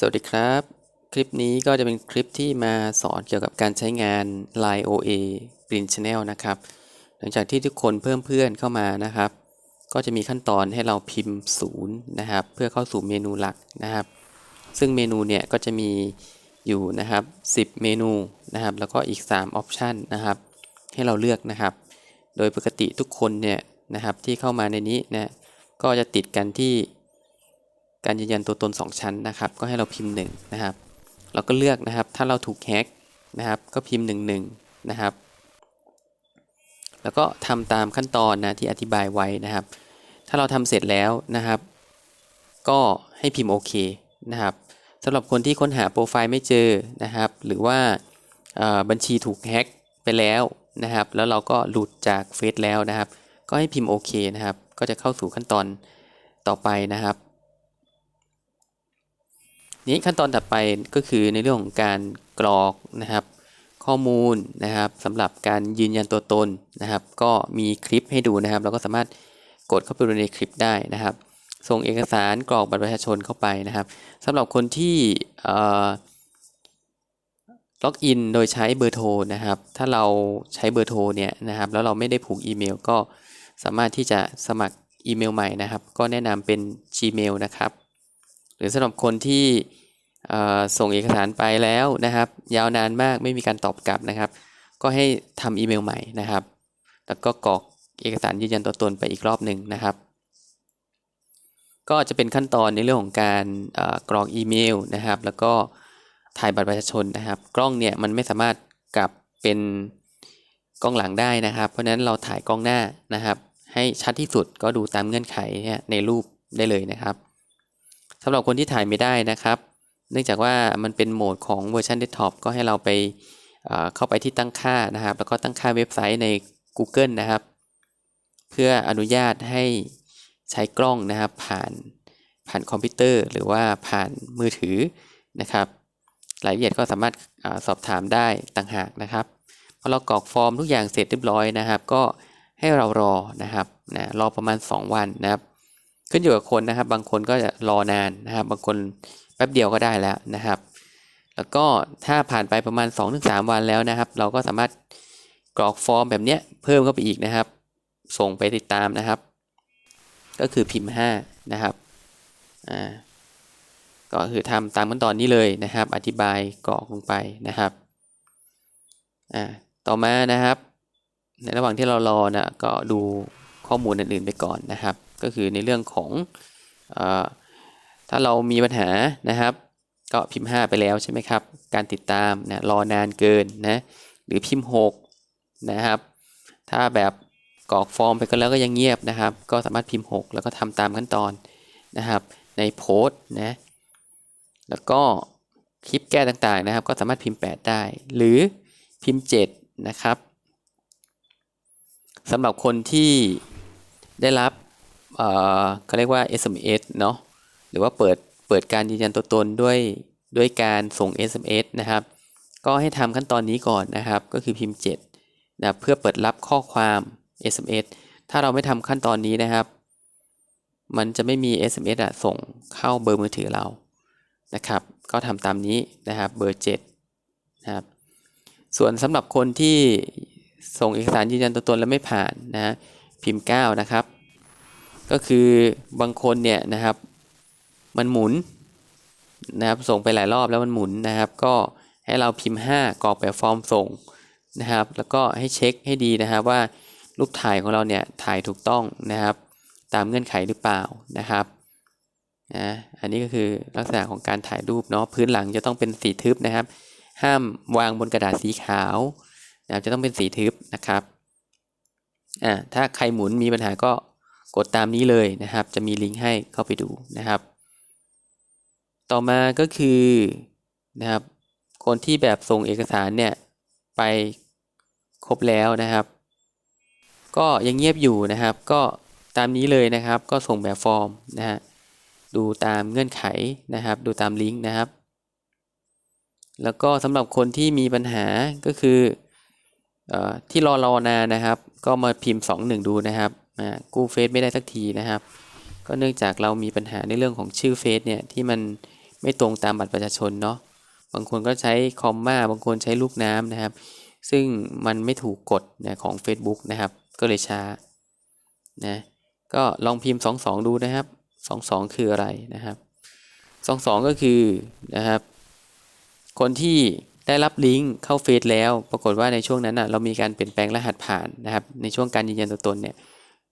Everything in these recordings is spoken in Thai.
สวัสดีครับ คลิปนี้ก็จะเป็นคลิปที่มาสอนเกี่ยวกับการใช้งาน Line OA Print Channel นะครับ หลังจากที่ทุกคนเพิ่มเพื่อนเข้ามานะครับ ก็จะมีขั้นตอนให้เราพิมพ์ศูนย์นะครับ เพื่อเข้าสู่เมนูหลักนะครับ ซึ่งเมนูเนี่ยก็จะมีอยู่นะครับ 10 เมนูนะครับ แล้วก็อีก3ออปชันนะครับ ให้เราเลือกนะครับ โดยปกติทุกคนเนี่ยนะครับที่เข้ามาในนี้นะก็จะติดกันที่ การยืนยันตัวตน 2 ชั้นนะครับ ก็ให้เราพิมพ์1นะครับ เราก็เลือกนะครับ ถ้าเราถูกแฮ็กนะครับ ก็พิมพ์ 1 1 นะครับ แล้วก็ทำตามขั้นตอนนะที่อธิบายไว้นะครับ ถ้าเราทำเสร็จแล้วนะครับ ก็ให้พิมพ์โอเคนะครับสำหรับคนที่ค้นหาโปรไฟล์ไม่เจอนะครับ หรือว่าบัญชีถูกแฮ็กไปแล้วนะครับ แล้วเราก็หลุดจากเฟซแล้วนะครับ ก็ให้พิมพ์โอเคนะครับ ก็จะเข้าสู่ขั้นตอนต่อไปนะครับ นี้ขั้นตอนถัดไปก็คือในเรื่องของการกรอกนะครับ ข้อมูลนะครับสำหรับการยืนยันตัวตนนะครับ ก็มีคลิปให้ดูนะครับ เราก็สามารถกดเข้าไปดูในคลิปได้นะครับ ส่งเอกสารกรอกบัตรประชาชนเข้าไปนะครับสำหรับคนที่ล็อกอินโดยใช้เบอร์โทรนะครับ ถ้าเราใช้เบอร์โทรเนี่ยนะครับ แล้วเราไม่ได้ผูกอีเมล ก็สามารถที่จะสมัครอีเมลใหม่นะครับ ก็แนะนำเป็น Gmail นะครับ หรือสำหรับคนที่ ส่งเอกสารไปแล้วนะครับ ยาวนานมากไม่มีการตอบกลับนะครับ ก็ให้ทำอีเมลใหม่นะครับ แล้วก็กรอกเอกสารยืนยันตัวตนไปอีกรอบหนึ่งนะครับ ก็จะเป็นขั้นตอนในเรื่องของการกรอกอีเมลนะครับ แล้วก็ถ่ายบัตรประชาชนนะครับ กล้องเนี่ยมันไม่สามารถกลับเป็นกล้องหลังได้นะครับ เพราะฉะนั้นเราถ่ายกล้องหน้านะครับ ให้ชัดที่สุดก็ดูตามเงื่อนไขในรูปได้เลยนะครับสำหรับคนที่ถ่ายไม่ได้นะครับ เนื่องจากว่ามันเป็นโหมดของเวอร์ชันเดสก์ท็อปก็ให้เราไปเอ่อเข้าไปที่ตั้งค่านะครับ แล้วก็ตั้งค่าเว็บไซต์ใน Google นะครับ เพื่ออนุญาตให้ใช้กล้องนะครับ ผ่านผ่านคอมพิวเตอร์ หรือว่าผ่านมือถือนะครับรายละเอียดก็สามารถอาสอบถามได้ต่างหากนะครับพอเรากรอกฟอร์มทุกอย่างเสร็จเรียบร้อยนะครับ ก็ให้เรารอนะครับนะรอประมาณ 2 วันนะครับ ขึ้นอยู่กับคนนะครับ บางคนก็จะรอนานนะครับ บางคน แป๊บเดียวก็ได้แล้วนะครับ แล้วก็ถ้าผ่านไปประมาณ 2-3 วันแล้วนะครับ เราก็สามารถกรอกฟอร์มแบบเนี้ยเพิ่มเข้าไปอีกนะครับ ส่งไปติดตามนะครับ ก็คือพิมพ์ 5 นะครับอ่าก็คือทำตามขั้นตอนนี้เลยนะครับ อธิบายกรอกลงไปนะครับอ่าต่อมานะครับ ในระหว่างที่เรารอนะก็ดูข้อมูลอื่นๆไปก่อนนะครับ ก็คือในเรื่องของเออ ถ้าเรามีปัญหานะครับ ก็พิมพ์ 5 ไปแล้วใช่ไหมครับ การติดตามนะรอนานเกินนะหรือพิมพ์ 6 นะครับ ถ้าแบบกรอกฟอร์มไปก็แล้วก็ยังเงียบนะครับ ก็สามารถพิมพ์ 6 แล้วก็ทำตามขั้นตอนนะครับ ในโพสต์นะแล้วก็คลิปแก้ต่างๆนะครับ ก็สามารถพิมพ์ 8 ได้ หรือพิมพ์ 7 นะครับสำหรับคนที่ได้รับ เอ่อเขาเรียกว่า SMS เนาะ หรือว่าเปิดเปิดการยืนยันตัวตนด้วยด้วยการส่ง SMS นะครับ ก็ให้ทำขั้นตอนนี้ก่อนนะครับ ก็คือพิมพ์7นะเพื่อเปิดรับข้อความ SMS ถ้าเราไม่ทำขั้นตอนนี้นะครับ มันจะไม่มี SMS อะส่งเข้าเบอร์มือถือเรานะครับ ก็ทำตามนี้นะครับเบอร์7นะครับ ส่วนสำหรับคนที่ส่งเอกสารยืนยันตัวตนแล้วไม่ผ่านนะฮะพิมพ์ 9 นะครับ ก็คือบางคนเนี่ยนะครับ มันหมุนนะครับส่งไปหลายรอบแล้วมันหมุนนะครับ ก็ให้เราพิมพ์ 5กรอกแบบฟอร์มส่งนะครับ แล้วก็ให้เช็คให้ดีนะครับว่ารูปถ่ายของเราเนี่ยถ่ายถูกต้องนะครับ ตามเงื่อนไขหรือเปล่านะครับนะอันนี้ก็คือลักษณะของการถ่ายรูปเนาะพื้นหลังจะต้องเป็นสีทึบนะครับ ห้ามวางบนกระดาษสีขาวนะครับจะต้องเป็นสีทึบนะครับอ่าถ้าใครหมุนมีปัญหาก็กดตามนี้เลยนะครับ จะมีลิงก์ให้เข้าไปดูนะครับ ต่อมาก็คือนะครับ คนที่แบบส่งเอกสารเนี่ยไปครบแล้วนะครับ ก็ยังเงียบอยู่นะครับ ก็ตามนี้เลยนะครับ ก็ส่งแบบฟอร์มนะฮะดูตามเงื่อนไขนะครับ ดูตามลิงก์นะครับ แล้วก็สำหรับคนที่มีปัญหาก็คืออที่รอรอนานนะครับ ก็มาพิมพ์ 2 1 ดูนะครับกู้เฟซไม่ได้สักทีนะครับ ก็เนื่องจากเรามีปัญหาในเรื่องของชื่อเฟซเนี่ยที่มัน ไม่ตรงตามบัตรประชาชนเนาะบางคนก็ใช้คอมมาบางคนใช้ลูกน้ำนะครับ ซึ่งมันไม่ถูกกฎนะของ Facebook นะครับ ก็เลยช้านะก็ลองพิมพ์ 22 ดูนะครับ 22 คืออะไรนะครับ 22 ก็คือนะครับ คนที่ได้รับลิงก์เข้าเฟซแล้ว ปรากฏว่าในช่วงนั้นอะเรามีการเปลี่ยนแปลงรหัสผ่านนะครับ ในช่วงการยืนยันตัวตนเนี่ย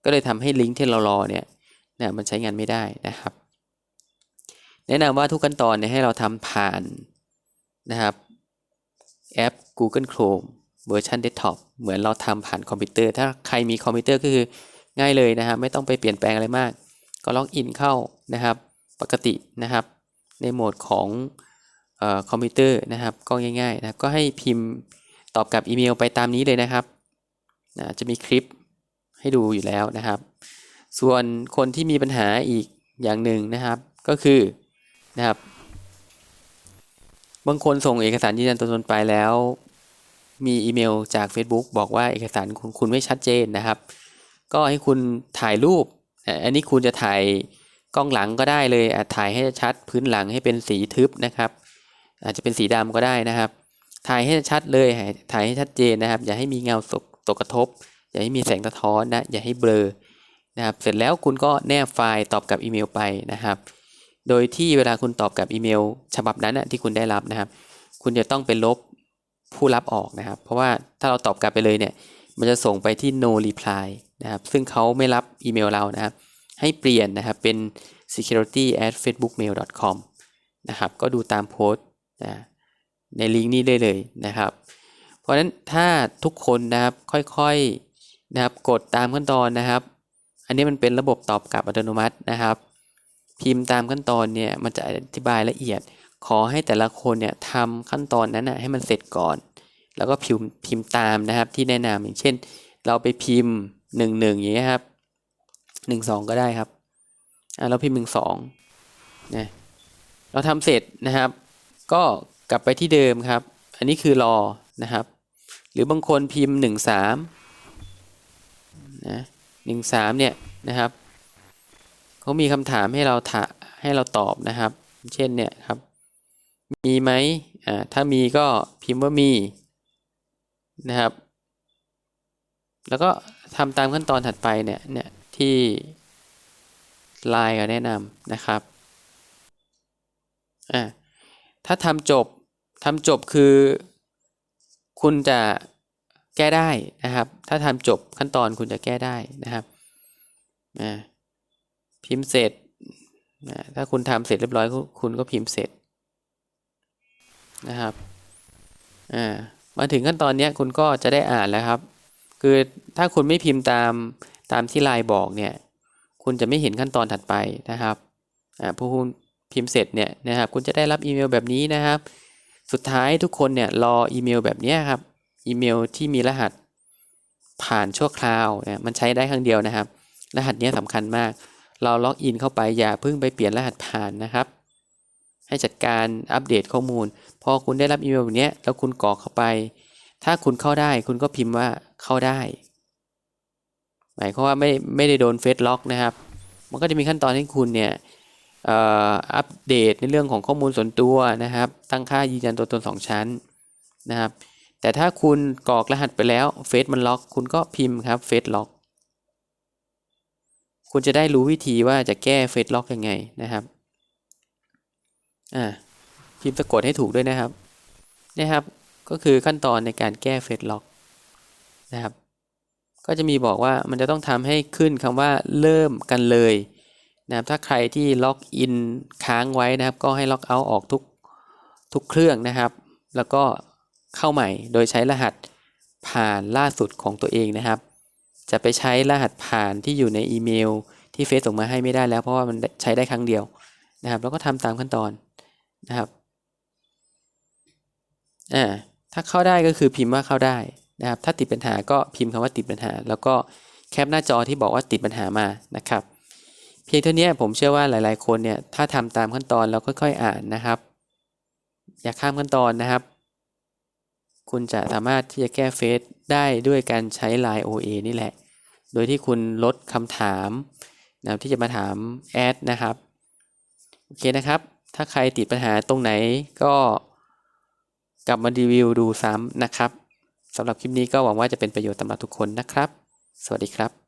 ก็เลยทำให้ลิงก์ที่เรารอเนี่ยนะมันใช้งานไม่ได้นะครับ แนะนำว่าทุกขั้นตอนเนี่ยให้เราทำผ่านนะครับแอป Google Chrome เวอร์ชันเดสก์ท็อปเหมือนเราทำผ่านคอมพิวเตอร์ ถ้าใครมีคอมพิวเตอร์ก็คือง่ายเลยนะครับ ไม่ต้องไปเปลี่ยนแปลงอะไรมาก ก็ล็อกอินเข้านะครับ ปกตินะครับ ในโหมดของออคอมพิวเตอร์นะครับ ก็ง่ายๆนะก็ให้พิมพ์ตอบกลับอีเมลไปตามนี้เลยนะครับนะจะมีคลิปให้ดูอยู่แล้วนะครับ ส่วนคนที่มีปัญหาอีกอย่างหนึ่งนะครับ ก็คือ นะครับ บางคนส่งเอกสารยืนยันตัวตนไปแล้ว มีอีเมลจาก Facebook บอกว่าเอกสารของคุณไม่ชัดเจนนะครับ ก็ให้คุณถ่ายรูป อันนี้คุณจะถ่ายกล้องหลังก็ได้เลยอะถ่ายให้ชัดพื้นหลังให้เป็นสีทึบนะครับ อาจจะเป็นสีดำก็ได้นะครับ ถ่ายให้ชัดเลยถ่ายให้ชัดเจนนะครับ อย่าให้มีเงาตกตกกระทบ อย่าให้มีแสงสะท้อนนะอย่าให้เบลอนะครับ เสร็จแล้วคุณก็แนบไฟล์ตอบกลับอีเมลไปนะครับ โดยที่เวลาคุณตอบกับอีเมล ฉบับนั้นนะที่คุณได้รับนะครับ คุณจะต้องไปลบผู้รับออกนะครับ เพราะว่าถ้าเราตอบกลับไปเลยเนี่ย มันจะส่งไปที่ no reply นะครับ ซึ่งเขาไม่รับอีเมลเรานะครับ ให้เปลี่ยนนะครับเป็น security at facebookmail com นะครับ ก็ดูตามโพสต์นะในลิงก์นี้ได้เลยนะครับ เพราะฉะนั้นถ้าทุกคนนะครับค่อยๆนะครับกดตามขั้นตอนนะครับ อันนี้มันเป็นระบบตอบกลับอัตโนมัตินะครับ พิมพ์ตามขั้นตอนเนี่ยมันจะอธิบายละเอียด ขอให้แต่ละคนเนี่ยทำขั้นตอนนั้นนะให้มันเสร็จก่อน แล้วก็พิมพ์พิมพ์ตามนะครับที่แนะนำอย่างเช่น เราไปพิมพ์หนึ่งหนึ่งอย่างเงี้ยครับหนึ่งสองก็ได้ครับอ่าเราพิมพ์หนึ่งสองนะเราทำเสร็จนะครับ ก็กลับไปที่เดิมครับ อันนี้คือรอนะครับ หรือบางคนพิมพ์หนึ่งสามนะหนึ่งสามเนี่ยนะครับ เขามีคำถามให้เราถาให้เราตอบนะครับ เช่นเนี่ยครับ มีไหมอ่าถ้ามีก็พิมพ์ว่ามีนะครับ แล้วก็ทำตามขั้นตอนถัดไปเนี่ยเนี่ยที่ไลน์ก็แนะนำนะครับอ่าถ้าทำจบทำจบคือ คุณจะแก้ได้นะครับ ถ้าทำจบขั้นตอนคุณจะแก้ได้นะครับอ่า พิมพ์เสร็จนะถ้าคุณทำเสร็จเรียบร้อย คุณก็พิมพ์เสร็จนะครับอ่ามาถึงขั้นตอนนี้คุณก็จะได้อ่านแล้วครับ คือถ้าคุณไม่พิมพ์ตามตามที่ไลน์บอกเนี่ย คุณจะไม่เห็นขั้นตอนถัดไปนะครับอ่าพอคุณพิมพ์เสร็จเนี่ยนะครับ คุณจะได้รับอีเมลแบบนี้นะครับ สุดท้ายทุกคนเนี่ยรออีเมลแบบนี้ครับ อีเมลที่มีรหัสผ่านชั่วคราวเนี่ยมันใช้ได้ครั้งเดียวนะครับ รหัสนี้สำคัญมาก เราล็อกอินเข้าไปอย่าเพิ่งไปเปลี่ยนรหัสผ่านนะครับ ให้จัดการอัปเดตข้อมูล พอคุณได้รับอีเมลแบบนี้แล้วคุณกรอกเข้าไป ถ้าคุณเข้าได้คุณก็พิมพ์ว่าเข้าได้ หมายความว่าไม่ไม่ได้โดนเฟซล็อกนะครับ มันก็จะมีขั้นตอนให้คุณเนี่ยอัปเดตในเรื่องของข้อมูลส่วนตัวนะครับ ตั้งค่ายืนยันตัวตนสองชั้นนะครับ แต่ถ้าคุณกรอกรหัสไปแล้วเฟซมันล็อก คุณก็พิมพ์ครับเฟซล็อก คุณจะได้รู้วิธีว่าจะแก้เฟซล็อกยังไงนะครับ อ่าพิมพ์สะกดให้ถูกด้วยนะครับนะครับ ก็คือขั้นตอนในการแก้เฟซล็อกนะครับ ก็จะมีบอกว่ามันจะต้องทำให้ขึ้นคำว่าเริ่มกันเลยนะครับ ถ้าใครที่ล็อกอินค้างไว้นะครับ ก็ให้ล็อกเอาท์ออกทุกทุกเครื่องนะครับ แล้วก็เข้าใหม่โดยใช้รหัสผ่านล่าสุดของตัวเองนะครับ จะไปใช้รหัสผ่านที่อยู่ในอีเมล ที่เฟซส่งมาให้ไม่ได้แล้ว เพราะว่ามันใช้ได้ครั้งเดียวนะครับ แล้วก็ทำตามขั้นตอนนะครับอ่าถ้าเข้าได้ก็คือพิมพ์ว่าเข้าได้นะครับ ถ้าติดปัญหาก็พิมพ์คำว่าติดปัญหา แล้วก็แคปหน้าจอที่บอกว่าติดปัญหามานะครับ เพียงเท่านี้ผมเชื่อว่าหลาย ๆ คนเนี่ยถ้าทำตามขั้นตอนแล้วค่อยๆอ่านนะครับ อย่าข้ามขั้นตอนนะครับ คุณจะสามารถที่จะแก้เฟซได้ด้วยการใช้ Line OA นี่แหละ โดยที่คุณลดคำถามนะที่จะมาถามแอดนะครับ โอเคนะครับ ถ้าใครติดปัญหาตรงไหนก็กลับมารีวิวดูซ้ำนะครับสำหรับคลิปนี้ก็หวังว่าจะเป็นประโยชน์สำหรับทุกคนนะครับ สวัสดีครับ